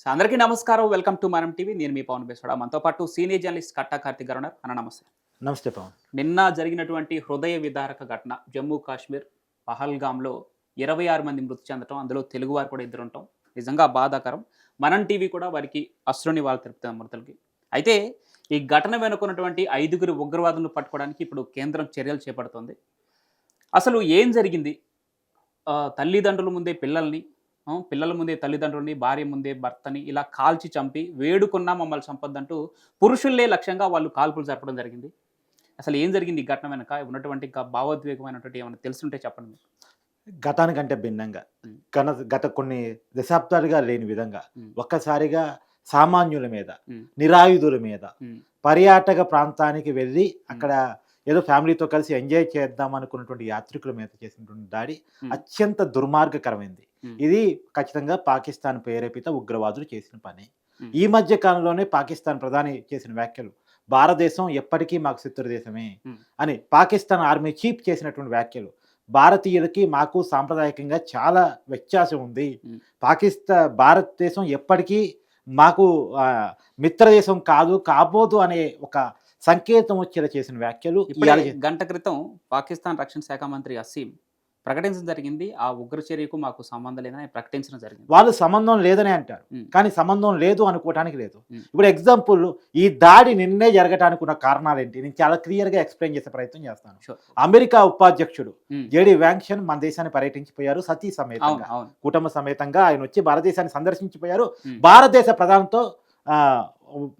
So అందరికీ నమస్కారం. Welcome to Manam TV. నేను మీ పవన్ బేస్వాడ. మనతో పాటు సీనియర్ జర్నలిస్ట్ కట్టా కార్తిక్ గారు ఉన్నారు అన్న నమస్తే. నమస్తే పవన్. నిన్న జరిగినటువంటి హృదయ విదారక ఘటన జమ్మూ కాశ్మీర్ పహల్గామ్లో ఇరవై ఆరు మంది మృతి చెందటం అందులో తెలుగు వారు కూడా ఇద్దరు ఉంటాం నిజంగా బాధాకరం. మనం టీవీ కూడా వారికి అశ్రుని వాళ్ళు తెలుపుతాం మృతులకి. అయితే ఈ ఘటన వెనుకున్నటువంటి ఐదుగురు ఉగ్రవాదులను పట్టుకోవడానికి ఇప్పుడు కేంద్రం చర్యలు చేపడుతోంది. అసలు ఏం జరిగింది? తల్లిదండ్రుల ముందే పిల్లల్ని పిల్లల ముందే తల్లిదండ్రుల్ని భార్య ముందే భర్తని ఇలా కాల్చి చంపి వేడుకున్నా మమ్మల్ని చంపొద్దంటూ పురుషుల్లే లక్ష్యంగా వాళ్ళు కాల్పులు జరపడం జరిగింది అసలు ఏం జరిగింది ఈ ఘటన వెనక ఉన్నటువంటి ఇంకా భావోద్వేగమైనటువంటి ఏమైనా తెలుసుంటే చెప్పండి మీరు. గతానికంటే భిన్నంగా. గత గత కొన్ని దశాబ్దాలుగా లేని విధంగా. ఒక్కసారిగా సామాన్యుల మీద. నిరాయుధుల మీద. పర్యాటక ప్రాంతానికి వెళ్ళి అక్కడ ఏదో ఫ్యామిలీతో కలిసి ఎంజాయ్ చేద్దాం అనుకున్నటువంటి యాత్రికుల మీద చేసినటువంటి దాడి. అత్యంత దుర్మార్గకరమైంది. ఇది ఖచ్చితంగా పాకిస్తాన్ ప్రేరేపిత ఉగ్రవాదులు చేసిన పని. ఈ మధ్య కాలంలోనే పాకిస్తాన్ ప్రధాని చేసిన వ్యాఖ్యలు భారతదేశం ఎప్పటికీ మాకు శత్రు దేశమే. అని పాకిస్తాన్ ఆర్మీ చీఫ్ చేసినటువంటి వ్యాఖ్యలు భారతీయులకి మాకు సాంప్రదాయకంగా చాలా వ్యత్యాసం ఉంది మ్. పాకిస్తాన్ భారతదేశం ఎప్పటికీ మాకు మిత్రదేశం కాదు కాబోదు అనే ఒక సంకేతం వచ్చేలా చేసిన వ్యాఖ్యలు గంట క్రితం పాకిస్తాన్ రక్షణ శాఖ మంత్రి అసీం ప్రకటించడం జరిగింది ఆ ఉగ్ర చర్యకు మాకు సంబంధం లేదని ప్రకటించడం జరిగింది వాళ్ళు సంబంధం లేదని అంటారు. కానీ సంబంధం లేదు అనుకోవటానికి లేదు. ఇప్పుడు ఎగ్జాంపుల్ ఈ దాడి నిన్నే జరగటానికి ఉన్న కారణాలు ఏంటి నేను చాలా క్లియర్గా ఎక్స్ప్లెయిన్ చేసే ప్రయత్నం చేస్తాను. అమెరికా ఉపాధ్యక్షుడు. జేడి వ్యాంక్షన్ మన దేశాన్ని పర్యటించిపోయారు సతీ సమేతంగా కుటుంబ సమేతంగా ఆయన వచ్చి భారతదేశాన్ని సందర్శించిపోయారు. భారతదేశ ప్రధానితో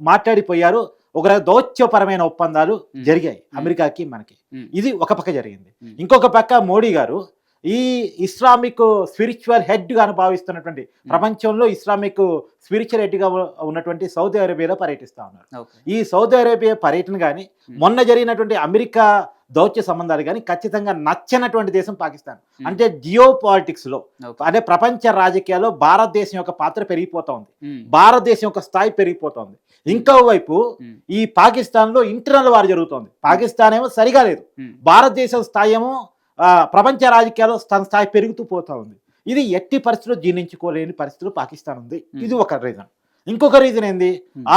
మాట్లాడిపోయారు ఒక దౌత్యపరమైన ఒప్పందాలు. జరిగాయి. అమెరికాకి మనకి. ఇది ఒక పక్క జరిగింది. ఇంకొక పక్క మోడీ గారు ఈ ఇస్లామిక్ స్పిరిచువల్ హెడ్ గాను భావిస్తున్నటువంటి ప్రపంచంలో ఇస్లామిక్ స్పిరిచువల్ హెడ్గా ఉన్నటువంటి సౌదీ అరేబియాలో పర్యటిస్తా ఉన్నారు ఈ సౌదీ అరేబియా పర్యటన కానీ. మొన్న జరిగినటువంటి అమెరికా దౌత్య సంబంధాలు కానీ ఖచ్చితంగా నచ్చనటువంటి దేశం పాకిస్తాన్ మ్. అంటే జియో పాలిటిక్స్లో ఓకే అంటే ప్రపంచ రాజకీయాల్లో భారతదేశం యొక్క పాత్ర పెరిగిపోతా ఉంది మ్. భారతదేశం యొక్క స్థాయి పెరిగిపోతోంది ఇంకో వైపు మ్. ఈ పాకిస్తాన్లో ఇంటర్నల్ వార్ జరుగుతోంది పాకిస్తాన్ ఏమో సరిగా లేదు. భారతదేశం స్థాయి ఏమో ప్రపంచ రాజకీయాల్లో తన స్థాయి పెరుగుతూ పోతా ఉంది ఇది ఎట్టి పరిస్థితుల్లో జీర్ణించుకోలేని పరిస్థితులు పాకిస్తాన్ ఉంది. ఇది ఒక రీజన్ ఇంకొక రీజన్ ఏంది.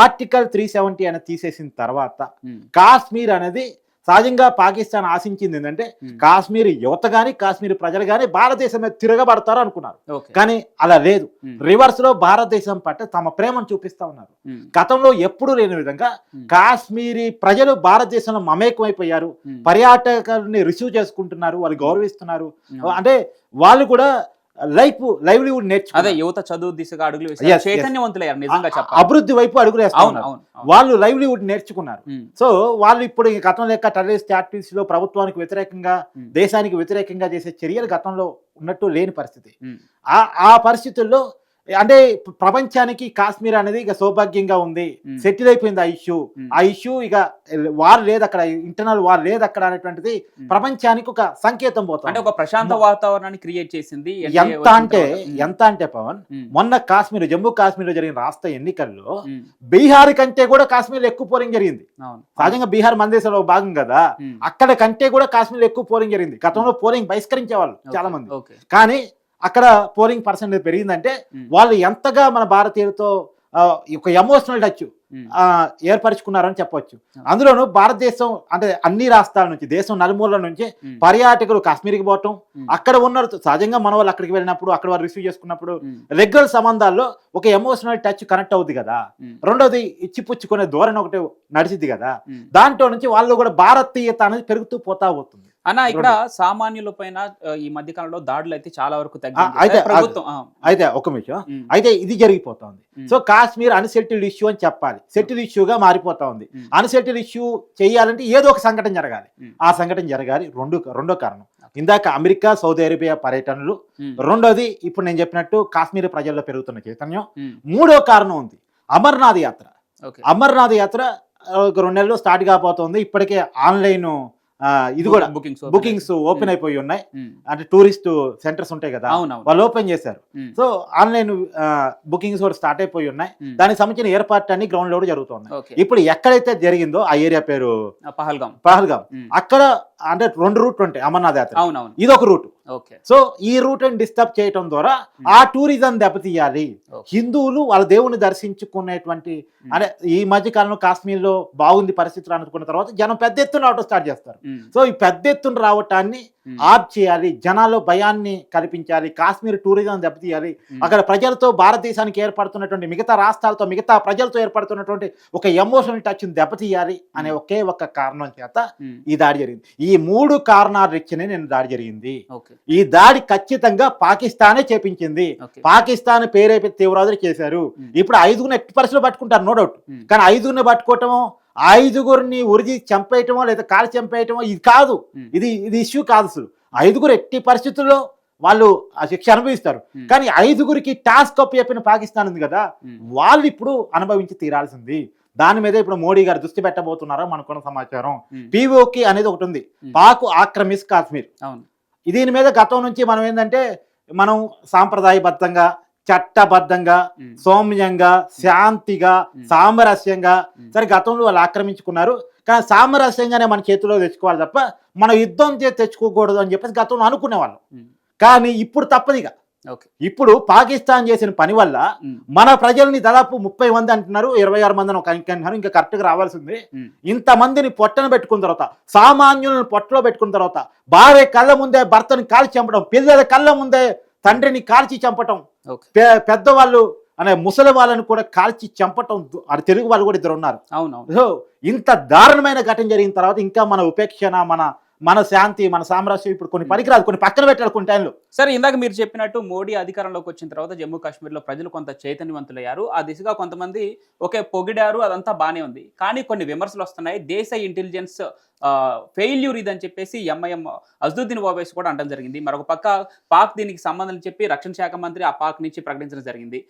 ఆర్టికల్ త్రీ సెవెంటీ అనేది తీసేసిన తర్వాత. కాశ్మీర్ అనేది సహజంగా పాకిస్తాన్ ఆశించింది ఏంటంటే మ్. కాశ్మీర్ యువత కానీ కాశ్మీర్ ప్రజలు కానీ భారతదేశం మీద తిరగబడతారు అనుకున్నారు కానీ అలా లేదు మ్. రివర్స్లో భారతదేశం పట్ల తమ ప్రేమను చూపిస్తా ఉన్నారు మ్. గతంలో ఎప్పుడూ లేని విధంగా. కాశ్మీరీ ప్రజలు భారతదేశంలో మమేకమైపోయారు. పర్యాటకుల్ని రిసీవ్ చేసుకుంటున్నారు వాళ్ళు గౌరవిస్తున్నారు. అంటే వాళ్ళు కూడా లైఫ్ లైవ్లీవుడ్ అదే నేర్చుకున్నారు యువత చదువు దిశగా అడుగులు. చైతన్యవంతులయ్యారు నిజంగా చెప్పాలి అభివృద్ధి వైపు అడుగులు వేస్తా అవును ఉన్నారు అవును అవును. వాళ్ళు లైవ్లీవుడ్ నేర్చుకున్నారు. సో వాళ్ళు ఇప్పుడు ఈ గతం లెక్క టెర్రరిస్ట్ యాక్టివిటీస్లో ప్రభుత్వానికి వ్యతిరేకంగా. దేశానికి వ్యతిరేకంగా చేసే చర్యలు గతంలో ఉన్నట్టు లేని పరిస్థితి. ఆ ఆ పరిస్థితుల్లో అంటే ప్రపంచానికి కాశ్మీర్ అనేది ఇక సౌభాగ్యంగా ఉంది. సెటిల్ అయిపోయింది ఆ ఇష్యూ. ఆ ఇష్యూ ఇక వార్ లేదు అక్కడ ఇంటర్నల్ వార్ లేదు అక్కడ అనేటువంటిది. ప్రపంచానికి ఒక సంకేతం అంటే పోతుంది ఒక ప్రశాంత వాతావరణాన్ని క్రియేట్ చేసింది ఎంత అంటే. ఎంత అంటే పవన్. మొన్న కాశ్మీర్ జమ్మూ కాశ్మీర్లో జరిగిన రాష్ట్ర ఎన్నికల్లో. బీహార్ కంటే కూడా కాశ్మీర్ ఎక్కువ పోలింగ్ జరిగింది సహజంగా బీహార్ మన దేశంలో ఒక భాగం కదా. అక్కడ కంటే కూడా కాశ్మీర్ ఎక్కువ పోలింగ్ జరిగింది గతంలో పోలింగ్ బహిష్కరించే వాళ్ళు చాలా మంది కానీ అక్కడ పోలింగ్ పర్సెంటేజ్ పెరిగిందంటే. వాళ్ళు ఎంతగా మన భారతీయులతో ఒక ఎమోషనల్ టచ్. ఏర్పరచుకున్నారని చెప్పొచ్చు అందులోనూ భారతదేశం అంటే అన్ని రాష్ట్రాల నుంచి దేశం నలుమూలల నుంచి. పర్యాటకులు కాశ్మీర్కి పోవటం. అక్కడ ఉన్న సహజంగా మన వాళ్ళు అక్కడికి వెళ్ళినప్పుడు అక్కడ వారు రిసీవ్ చేసుకున్నప్పుడు. రెగ్యులర్ సంబంధాల్లో ఒక ఎమోషనల్ టచ్ కనెక్ట్ అవుద్ది కదా. రెండోది ఇచ్చిపుచ్చుకునే ధోరణి ఒకటి నడిచిద్ది కదా. దాంట్లో నుంచి వాళ్ళు కూడా భారతీయత అనేది పెరుగుతూ పోతా పోతుంది అన్న ఇక్కడ సామాన్యుల పైన ఈ మధ్య కాలంలో దాడులు అయితే చాలా వరకు అయితే అయితే ఒక మ్. అయితే ఇది జరిగిపోతుంది. సో కాశ్మీర్ అన్సెటిల్డ్ ఇష్యూ అని చెప్పాలి. సెటిల్ ఇష్యూగా మారిపోతా ఉంది మ్. అన్సెటిల్ ఇష్యూ చేయాలంటే ఏదో ఒక సంఘటన జరగాలి. ఆ సంఘటన జరగాలి. రెండు రెండో కారణం. ఇందాక అమెరికా సౌదీ అరేబియా పర్యటనలు. రెండోది ఇప్పుడు నేను చెప్పినట్టు కాశ్మీర్ ప్రజల్లో పెరుగుతున్న చైతన్యం. మూడో కారణం ఉంది. అమర్నాథ్ యాత్ర. అమర్నాథ్ యాత్ర రెండు నెలలు స్టార్ట్ కాబోతోంది. ఇప్పటికే ఆన్లైన్ ఇది కూడా బుకింగ్స్ బుకింగ్స్ ఓపెన్ అయిపోయి. ఉన్నాయి. అంటే టూరిస్ట్ సెంటర్స్ ఉంటాయి కదా వాళ్ళు ఓపెన్ చేశారు. సో ఆన్లైన్ బుకింగ్స్ కూడా స్టార్ట్ అయిపోయి ఉన్నాయి. దానికి సంబంధించిన ఏర్పాట్లు అన్ని గ్రౌండ్లో కూడా జరుగుతున్నాయి ఇప్పుడు ఎక్కడైతే జరిగిందో ఆ ఏరియా పేరు పహల్గాం. పహల్గామ్ మ్. అక్కడ అంటే రెండు రూట్లు ఉంటాయి అమర్నాథ్ యాత్ర. ఇది ఒక రూట్. సో ఈ రూట్ని డిస్టర్బ్ చేయటం ద్వారా ఆ టూరిజం దెబ్బతీయాలి. హిందువులు వాళ్ళ దేవుని దర్శించుకునేటువంటి అంటే ఈ మధ్య కాలంలో కాశ్మీర్లో బాగుంది పరిస్థితులు అనుకున్న తర్వాత జనం పెద్ద ఎత్తున రావడం స్టార్ట్ చేస్తారు. సో ఈ పెద్ద ఎత్తున రావటాన్ని ఆప్ చేయాలి. జనాల్లో భయాన్ని కల్పించాలి. కాశ్మీర్ టూరిజం దెబ్బతీయాలి. అక్కడ ప్రజలతో భారతదేశానికి ఏర్పడుతున్నటువంటి మిగతా రాష్ట్రాలతో మిగతా ప్రజలతో ఏర్పడుతున్నటువంటి ఒక ఎమోషనల్ టచ్ దెబ్బతీయాలి అనే ఒకే ఒక కారణం చేత ఈ దాడి జరిగింది. ఈ మూడు కారణాలు రిచ్చినే నేను దాడి జరిగింది. ఓకే. ఈ దాడి ఖచ్చితంగా పాకిస్తానే చేపించింది. పాకిస్తాన్ పేరైతే తీవ్రవాదులు చేశారు. ఇప్పుడు ఐదుగురిని ఎట్టి పరిస్థితుల్లో పట్టుకుంటారు నో డౌట్. కానీ ఐదుగురిని పట్టుకోవటమో ఐదుగురిని ఉరిది చంపేయటమో లేదా కాలు చంపేయటమో ఇది కాదు. ఇది ఇది ఇష్యూ కాదు అసలు. ఐదుగురు ఎట్టి పరిస్థితుల్లో వాళ్ళు ఆ శిక్ష అనుభవిస్తారు. కానీ ఐదుగురికి టాస్క్ అప్ చెప్పిన పాకిస్తాన్ ఉంది కదా వాళ్ళు ఇప్పుడు అనుభవించి తీరాల్సింది. దాని మీద ఇప్పుడు మోడీ గారు దృష్టి పెట్టబోతున్నారో మనకున్న సమాచారం. పీఓకి అనేది ఒకటి ఉంది. పాక్ ఆక్రమిస్ కాశ్మీర్. దీని మీద గతం నుంచి మనం ఏంటంటే మనం సాంప్రదాయబద్ధంగా చట్టబద్ధంగా సౌమ్యంగా శాంతిగా. సామరస్యంగా సరే గతంలో వాళ్ళు ఆక్రమించుకున్నారు. కానీ సామరస్యంగానే మన చేతిలో తెచ్చుకోవాలి తప్ప మనం యుద్ధం చేసి తెచ్చుకోకూడదు అని చెప్పేసి గతంలో అనుకునేవాళ్ళం. కానీ ఇప్పుడు తప్పదిగా ఇప్పుడు పాకిస్తాన్ చేసిన పని వల్ల మన ప్రజల్ని దాదాపు ముప్పై మంది అంటున్నారు ఇరవై ఆరు మంది ఒక అంటున్నారు ఇంకా కరెక్ట్గా రావాల్సింది. ఇంతమందిని పొట్టన పెట్టుకున్న తర్వాత సామాన్యులను పొట్టలో పెట్టుకున్న తర్వాత భార్య కళ్ళ ముందే భర్తని కాల్చి చంపడం పిల్లల కళ్ళ ముందే తండ్రిని కాల్చి చంపటం పెద్దవాళ్ళు అనే ముసలి వాళ్ళని కూడా కాల్చి చంపటం తెలుగు వాళ్ళు కూడా ఇద్దరు ఉన్నారు. అవునవును. సో ఇంత దారుణమైన ఘటన జరిగిన తర్వాత ఇంకా మన ఉపేక్షణ మన మన శాంతి మన సామ్రాజ్యం ఇప్పుడు కొన్ని పనికిరాదు కొన్ని పక్కన పెట్టాలి కొన్ని టైంలో. సరే ఇందాక మీరు చెప్పినట్టు మోడీ అధికారంలోకి వచ్చిన తర్వాత జమ్మూ కాశ్మీర్లో ప్రజలు కొంత చైతన్యవంతులయ్యారు. ఆ దిశగా కొంతమంది ఒకే పొగిడారు అదంతా బాగానే ఉంది. కానీ కొన్ని విమర్శలు వస్తున్నాయి. దేశ ఇంటెలిజెన్స్ ఫెయిల్యూర్ ఇదని చెప్పేసి ఎంఐఎం అజదుద్దీన్ ఓవైసీ కూడా అనడం జరిగింది. మరొక పక్క పాక్ దీనికి సంబంధం చెప్పి రక్షణ శాఖ మంత్రి ఆ పాక్ నుంచి ప్రకటించడం జరిగింది.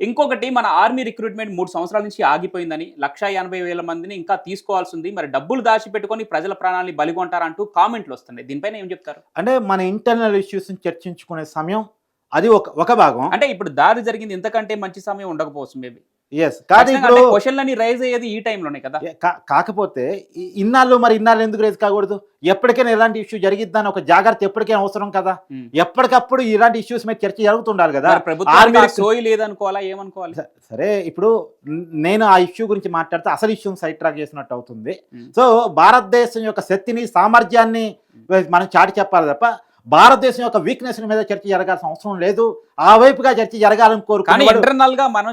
ఇంకొకటి మన ఆర్మీ రిక్రూట్మెంట్ మూడు సంవత్సరాల నుంచి ఆగిపోయిందని లక్ష ఎనభై వేల మందిని ఇంకా తీసుకోవాల్సి ఉంది మరి డబ్బులు దాచిపెట్టుకొని ప్రజల ప్రాణాలని బలిగొంటారంటూ కామెంట్లు వస్తున్నాయి. దీనిపైన ఏం చెప్తారు? అంటే మన ఇంటర్నల్ ఇష్యూస్ చర్చించుకునే సమయం అది ఒక ఒక భాగం. అంటే ఇప్పుడు దారి జరిగింది ఇంతకంటే మంచి సమయం ఉండకపోవచ్చు మేబీ. ఎస్ కానీ ఇప్పుడు క్వశ్చన్లని రైజ్ అయ్యేది ఈ టైంలోనే కదా? కాకపోతే ఇన్నాళ్ళు మరి ఇన్నాళ్ళు ఎందుకు రేసు కాకూడదు? ఎప్పటికైనా ఇలాంటి ఇష్యూ జరిగిద్దని ఒక జాగ్రత్త ఎప్పటికైనా అవసరం కదా. ఎప్పటికప్పుడు ఇలాంటి ఇష్యూస్ మీద చర్చ జరుగుతుండాలి కదా? సోయి లేదనుకోవాలా? ఏమనుకోవాలి? సరే ఇప్పుడు నేను ఆ ఇష్యూ గురించి మాట్లాడితే అసలు ఇష్యూ సైడ్ ట్రాక్ చేసినట్టు అవుతుంది. సో భారతదేశం యొక్క శక్తిని సామర్థ్యాన్ని మనం చాటి చెప్పాలి తప్ప భారతదేశం యొక్క వీక్నెస్ మీద చర్చ జరగాల్సిన అవసరం లేదు ఆ వైపుగా చర్చ జరగాలని కానీ కోరుకునేవాడు ఇంటర్నల్గా మనం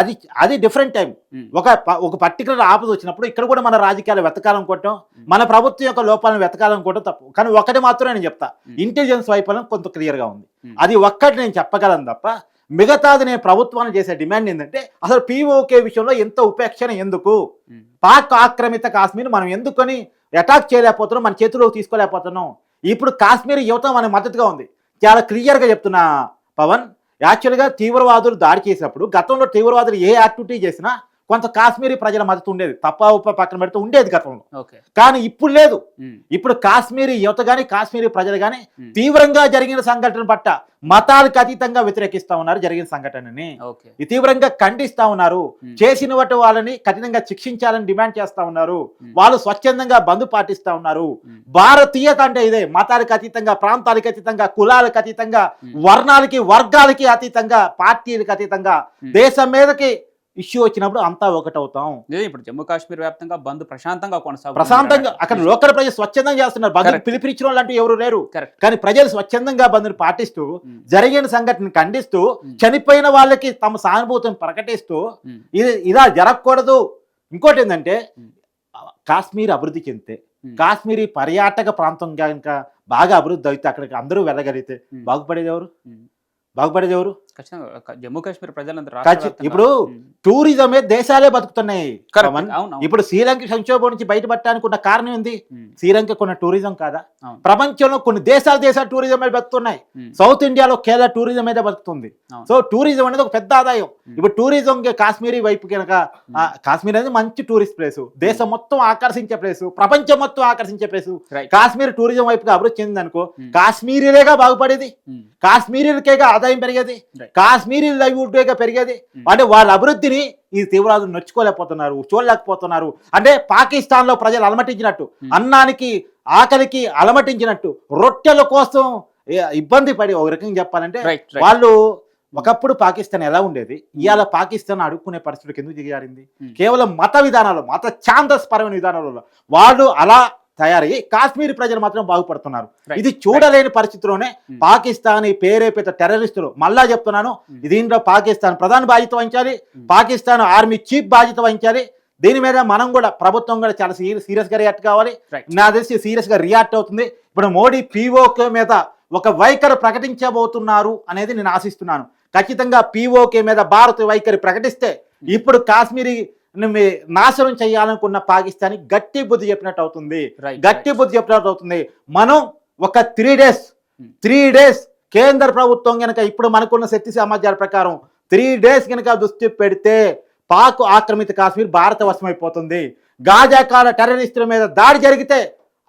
అది అది డిఫరెంట్ టైం ఉమ్. ఒక ఒక పర్టికులర్ ఆపద వచ్చినప్పుడు ఇక్కడ కూడా మన రాజకీయాలు వెతకాలనుకోవటం ఉమ్. మన ప్రభుత్వం యొక్క లోపాలను వెతకాలనుకోవటం తప్పు కానీ ఒకటి మాత్రమే నేను చెప్తా. ఇంటెలిజెన్స్ వైఫల్యం కొంత క్లియర్గా ఉంది. అది ఒక్కటి నేను చెప్పగలను తప్ప మిగతాది నేను ప్రభుత్వాన్ని చేసే డిమాండ్ ఏంటంటే అసలు పీఓకే విషయంలో ఎంత ఉపేక్షణ ఎందుకు. పాక్ ఆక్రమిత కాశ్మీర్ మనం ఎందుకని అటాక్ చేయలేకపోతున్నాం మన చేతిలోకి తీసుకోలేకపోతున్నాం ఇప్పుడు కాశ్మీర్ యువత మన మద్దతుగా ఉంది. చాలా క్లియర్గా చెప్తున్నా పవన్. యాక్చువల్గా తీవ్రవాదులు దాడి చేసినప్పుడు గతంలో తీవ్రవాదులు ఏ యాక్టివిటీ చేసినా కొంత కాశ్మీరీ ప్రజల మద్దతు ఉండేది తప్ప ఉప్ప పక్కన పెడితే ఉండేది గతంలో కానీ ఇప్పుడు లేదు. ఇప్పుడు కాశ్మీరీ యువత కానీ కాశ్మీరీ ప్రజలు కానీ. తీవ్రంగా జరిగిన సంఘటన పట్ల మతాలకు అతీతంగా వ్యతిరేకిస్తా ఉన్నారు జరిగిన సంఘటనని తీవ్రంగా ఖండిస్తా ఉన్నారు. చేసిన వాటి వాళ్ళని కఠినంగా శిక్షించాలని డిమాండ్ చేస్తా ఉన్నారు. వాళ్ళు స్వచ్ఛందంగా బంద్ పాటిస్తా ఉన్నారు. భారతీయత అంటే ఇదే మతాలకు అతీతంగా ప్రాంతాలకు అతీతంగా కులాలకు అతీతంగా. వర్ణాలకి వర్గాలకి అతీతంగా పార్టీలకు అతీతంగా. దేశం మీదకి ఇష్యూ వచ్చినప్పుడు అంతా ఒకటవుతాం ఇప్పుడు జమ్మూ కాశ్మీర్ వ్యాప్తంగా బంద్ ప్రశాంతంగా కొనసాగుతుంది ప్రశాంతంగా అక్కడ లోకల్ ప్రజలు స్వచ్ఛందంగా చేస్తున్నారు. పిలిపించిన వాళ్ళు అంటూ ఎవరు లేరు కానీ ప్రజలు స్వచ్ఛందంగా బంధుని పాటిస్తూ ఉమ్. జరిగిన సంఘటన ఖండిస్తూ ఉమ్. చనిపోయిన వాళ్ళకి తమ సానుభూతిని ప్రకటిస్తూ ఉమ్. ఇది ఇలా జరగకూడదు ఇంకోటి ఏంటంటే. కాశ్మీర్ అభివృద్ధి చెందితే. కాశ్మీరీ పర్యాటక ప్రాంతం కనుక బాగా అభివృద్ధి అయితే అక్కడికి అందరూ వెళ్ళగలిగితే. బాగుపడేది ఎవరు. బాగుపడేది ఎవరు ఖచ్చితంగా జమ్మూ కాశ్మీర్ ప్రజలందరూ ఇప్పుడు. టూరిజమే దేశాలే బతుకుతున్నాయి. ఇప్పుడు శ్రీలంక సంక్షోభం నుంచి బయటపడటానికి ఉన్న కారణం ఏంది. శ్రీలంక కొన్ని టూరిజం కాదా. ప్రపంచంలో కొన్ని దేశాలు దేశాలు టూరిజం మీద బతుకుతున్నాయి. సౌత్ ఇండియాలో కేరళ టూరిజం మీద బతుకుతుంది. సో టూరిజం అనేది ఒక పెద్ద ఆదాయం. ఇప్పుడు టూరిజం కాశ్మీరీ వైపు కనుక. కాశ్మీర్ అనేది మంచి టూరిస్ట్ ప్లేస్ దేశం మొత్తం ఆకర్షించే ప్లేస్ ప్రపంచం మొత్తం ఆకర్షించే ప్లేస్. కాశ్మీర్ టూరిజం వైపుగా అభివృద్ధి చెందింది అనుకో ఉమ్. కాశ్మీరీలేగా బాగుపడేది. కాశ్మీరీలకేగా ఆదాయం పెరిగేది కాశ్మీరీ లైవ్లీహుడ్గా పెరిగేది. అంటే వాళ్ళ అభివృద్ధిని ఈ తీవ్రవాదులు నొచ్చుకోలేకపోతున్నారు చూడలేకపోతున్నారు అంటే పాకిస్తాన్లో ప్రజలు అలమటించినట్టు. అన్నానికి ఆకలికి అలమటించినట్టు రొట్టెల కోసం ఇబ్బంది పడి ఒక రకంగా చెప్పాలంటే వాళ్ళు ఒకప్పుడు పాకిస్తాన్ ఎలా ఉండేది ఇవాళ పాకిస్తాన్ అడుక్కునే పరిస్థితికి ఎందుకు Hmm. కేవలం మత విధానాలు మత ఛాందస్పరమైన విధానాలలో వాళ్ళు అలా తయారయ్యి కాశ్మీర్ ప్రజలు మాత్రం బాగుపడుతున్నారు. ఇది చూడలేని పరిస్థితిలోనే Hmm. పాకిస్తాన్ పేరేపేత టెర్రరిస్టులు మళ్ళా చెప్తున్నాను Hmm. దీంట్లో పాకిస్తాన్ ప్రధాన బాధ్యత వహించాలి Hmm. పాకిస్తాన్ ఆర్మీ చీఫ్ బాధ్యత వహించాలి దీని మీద మనం కూడా ప్రభుత్వం కూడా చాలా సీరియస్గా రియాక్ట్ కావాలి నా తెలిసి సీరియస్గా రియాక్ట్ అవుతుంది ఇప్పుడు మోడీ పీఓకే మీద ఒక వైఖరి ప్రకటించబోతున్నారు అనేది నేను ఆశిస్తున్నాను ఖచ్చితంగా పీఓకే మీద భారత్ వైఖరి ప్రకటిస్తే ఇప్పుడు కాశ్మీరీ నాశనం చేయాలనుకున్న పాకిస్తాన్ గట్టి బుద్ధి చెప్పినట్టు అవుతుంది. గట్టి బుద్ధి చెప్పినట్టు అవుతుంది. మనం ఒక త్రీ డేస్. త్రీ డేస్ కేంద్ర ప్రభుత్వం కనుక ఇప్పుడు మనకున్న శక్తి సామర్థ్యాల ప్రకారం త్రీ డేస్ కనుక దృష్టి పెడితే పాక్ ఆక్రమిత కాశ్మీర్ భారత వశమైపోతుంది. గాజాకాల టెర్రరిస్టుల మీద దాడి జరిగితే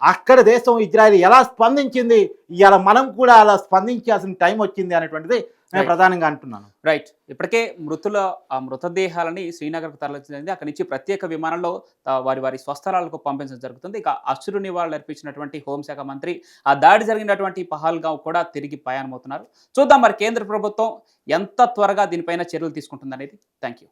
అక్కడ దేశం ఇజ్రాయెల్ ఎలా స్పందించింది? ఇవాళ మనం కూడా అలా స్పందించాల్సిన టైం వచ్చింది అనేటువంటిది నేను. ప్రధానంగా అంటున్నాను. రైట్ ఇప్పటికే మృతుల ఆ మృతదేహాలని శ్రీనగర్కు తరలించింది అక్కడి నుంచి ప్రత్యేక విమానంలో వారి వారి స్వస్థలాలకు పంపించడం జరుగుతుంది. ఇక అశ్రు నివాళులు అర్పించినటువంటి హోంశాఖ మంత్రి ఆ దాడి జరిగినటువంటి పహల్గావ్ కూడా తిరిగి పయాణమవుతున్నారు చూద్దాం మరి కేంద్ర ప్రభుత్వం ఎంత త్వరగా దీనిపైన చర్యలు తీసుకుంటుందనేది. Thank you